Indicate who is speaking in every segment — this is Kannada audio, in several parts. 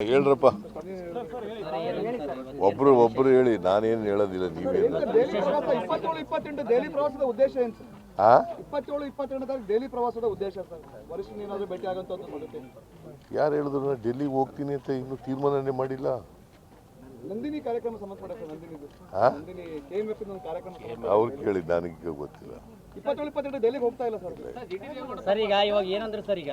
Speaker 1: ಹೇಳ್ರಪ್ಪ. ಒಬ್ರು ಒಬ್ರು ಹೇಳಿ ನಾನೇನು ಹೇಳೋದಿಲ್ಲ ನೀವೇನು ಯಾರು ಹೇಳಿದ್ರು? ನಾನು ಡೆಲ್ಲಿಗೆ ಹೋಗ್ತೀನಿ ಅಂತ ಇನ್ನೂ ತೀರ್ಮಾನನೇ ಮಾಡಿಲ್ಲ. ಅವ್ರು ಕೇಳಿ ನನಗೆ ಗೊತ್ತಿಲ್ಲ.
Speaker 2: ಇಪ್ಪತ್ತೇಳು ಇಪ್ಪತ್ತೆಂಟು ಡೆಲ್ಲಿಗೆ ಹೋಗ್ತಾ ಇಲ್ಲ ಸರ್.
Speaker 3: ಸರ್ ಈಗ ಇವಾಗ ಏನಂದ್ರೆ ಸರ್ ಈಗ?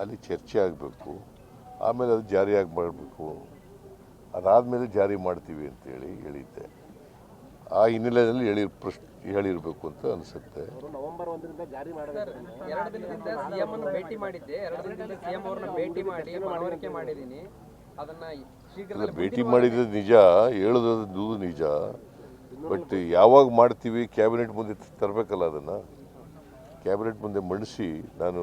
Speaker 1: ಅಲ್ಲಿ ಚರ್ಚೆ ಆಗಬೇಕು ಆಮೇಲೆ ಅದು ಜಾರಿಯಾಗಿ ಮಾಡಬೇಕು. ಅದಾದಮೇಲೆ ಜಾರಿ ಮಾಡ್ತೀವಿ ಅಂತೇಳಿ ಹೇಳಿದ್ದೆ. ಆ ಹಿನ್ನೆಲೆಯಲ್ಲಿ ಹೇಳಿ ಪ್ರಶ್ ಹೇಳಿರಬೇಕು ಅಂತ ಅನಿಸುತ್ತೆ.
Speaker 4: ಎರಡು ದಿನದಿಂದ ಸಿಎಂ ಅನ್ನು ಭೇಟಿ ಮಾಡಿದ್ದೆ. ಎರಡು ದಿನದಿಂದ ಸಿಎಂ ಅವ್ರನ್ನ ಭೇಟಿ ಮಾಡಿ ಮನವರಿಕೆ ಮಾಡಿದ್ದೀನಿ. ಅದನ್ನ
Speaker 1: ಇಲ್ಲ
Speaker 4: ಶೀಘ್ರದಲ್ಲಿ
Speaker 1: ಭೇಟಿ ಮಾಡಿದ್ದು ನಿಜ ಹೇಳೋದು ನಿಜ. ಬಟ್ ಯಾವಾಗ ಮಾಡ್ತೀವಿ ಕ್ಯಾಬಿನೆಟ್ ಮುಂದೆ ತರಬೇಕಲ್ಲ ಅದನ್ನು. ಕ್ಯಾಬಿನೆಟ್ ಮುಂದೆ ಮಂಡಿಸಿ ನಾನು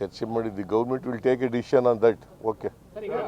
Speaker 1: ಚರ್ಚೆ ಮಾಡಿದ್ದು government will take a decision on that okay